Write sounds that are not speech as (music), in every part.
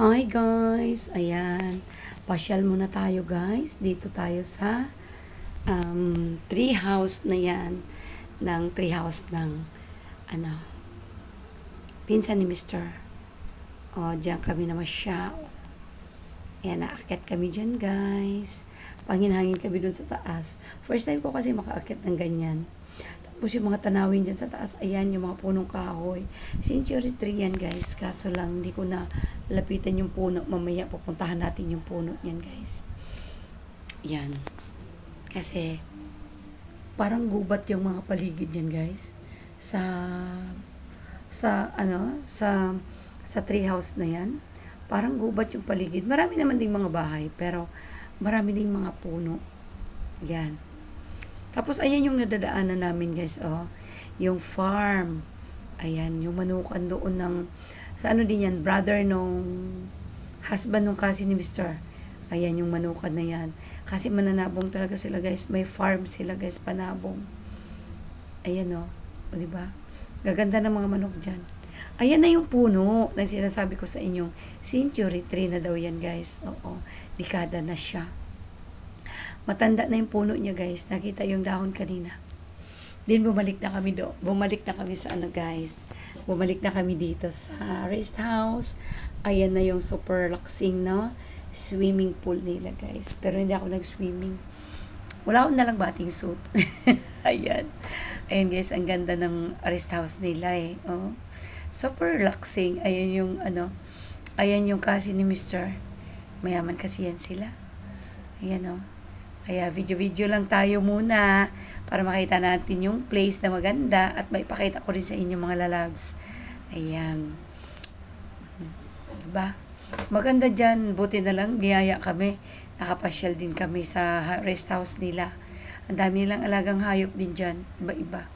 Hi guys! Ayan. Pasyal muna tayo guys. Dito tayo sa um, tree house na yan. Ng tree house ng ano pinsan ni Mr. O, diyan kami na masya. Ayan, naakyat kami dyan guys. Panginhangin kami dun sa taas. First time ko kasi makaakyat ng ganyan. Tapos yung mga tanawin dyan sa taas, ayan yung mga punong kahoy. Century tree yan guys. Kaso lang, hindi ko na lapitan yung puno. Mamaya pupuntahan natin yung puno niyan guys. Yan. Kasi, parang gubat yung mga paligid yan guys. Sa, sa, ano, sa, sa tree house na yan. Parang gubat yung paligid. Marami naman ding mga bahay, pero marami ding mga puno. Yan. Tapos, ayan yung nadadaanan namin, guys, oh. Yung farm. Ayan, yung manukan doon ng, sa ano din yan, brother nung husband nung kasi ni Mr. Ayan, yung manukan na yan. Kasi mananabong talaga sila, guys. May farm sila, guys, panabong. Ayan, oh. O, diba? Gaganda ng mga manok dyan. Ayan na yung puno na sinasabi ko sa inyong century tree na daw yan, guys. Oo, dekada na siya. Matanda na yung puno niya, guys. Nakita yung dahon kanina. Then bumalik na kami do. Bumalik na kami sa ano, guys. Bumalik na kami dito sa rest house. Ayan na yung super relaxing, no? Swimming pool nila, guys. Pero hindi ako nag-swimming. Wala akong nalang bating suit. (laughs) Ayan. Ayan, guys. Ang ganda ng rest house nila, eh. Oh. Super relaxing. Ayan yung, ano, ayan yung kasi ni Mr. Mayaman kasi yan sila. Ayan, oh. Kaya video-video lang tayo muna para makita natin yung place na maganda at may pakita ko rin sa inyo mga lalabs. Ayan. Diba? Maganda dyan. Buti na lang, niyaya kami. Nakapasyal din kami sa rest house nila. Ang dami nilang alagang hayop din dyan. Iba-iba.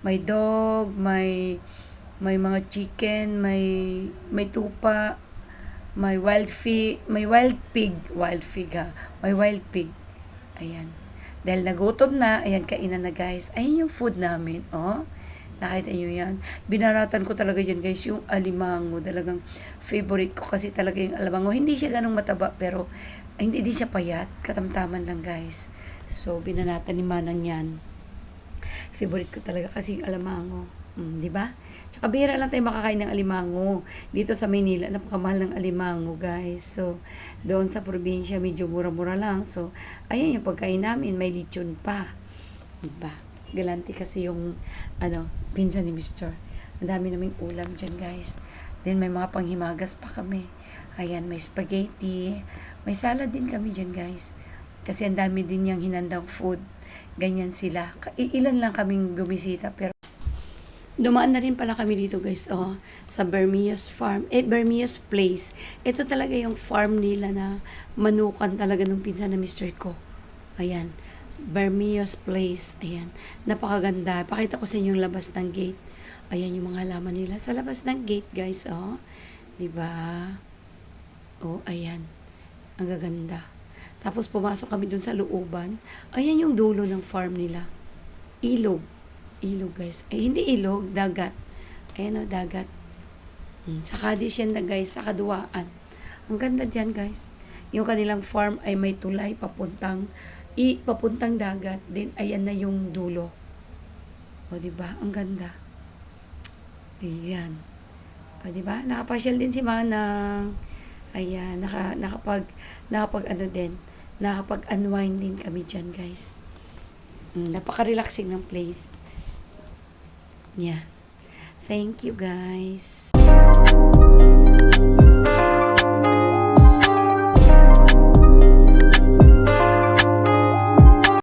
May dog, may may mga chicken, may may tupa, may wild fi, may wild pig, wild pig ha. May wild pig. Ayan. Dahil nagutom na, ayan, kainan na guys. Ayan yung food namin, oh. Nakita nyo yan. Binaratan ko talaga yan guys, yung alimango. Talagang favorite ko kasi talaga yung alimango. Hindi siya ganong mataba, pero hindi din siya payat. Katamtaman lang guys. So, binanatan ni Manang yan. Favorite ko talaga kasi yung alimango. Mm, di ba? Tsaka bihira lang tayo makakain ng alimango. Dito sa Maynila, napakamahal ng alimango, guys. So, doon sa probinsya, medyo mura-mura lang. So, ayan yung pagkain namin. May lechon pa. Di ba? Galante kasi yung, ano, pinsan ni Mr. Ang dami naming ulam dyan, guys. Then, may mga panghimagas pa kami. Ayan, may spaghetti. May salad din kami dyan, guys. Kasi ang dami din yung hinandang food. Ganyan sila. Ilan lang kaming bumisita, pero Dumaan na rin pala kami dito guys, oh, sa Bermios Farm, eh, Bermios Place. Ito talaga yung farm nila na manukan talaga ng pinsan na Mr. ko. Ayan, Bermios Place, ayan. Napakaganda. Pakita ko sa inyo yung labas ng gate. Ayan yung mga halaman nila sa labas ng gate guys, oh. 'Di ba? Oh, ayan. Ang gaganda. Tapos pumasok kami dun sa looban. Ayan yung dulo ng farm nila. Ilog ilog guys. Eh, hindi ilog, dagat. Ayan o, dagat. Hmm. Sa Cadiz na guys, sa kaduwaan. Ang ganda dyan guys. Yung kanilang farm ay may tulay papuntang i papuntang dagat. Then ayan na yung dulo. O di ba? Ang ganda. Ayan. O di ba? Nakapasyal din si Manang. Ayan, naka nakapag nakapag ano din, nakapag-unwind din kami diyan, guys. Mm, napaka-relaxing ng place. Yeah. Thank you guys.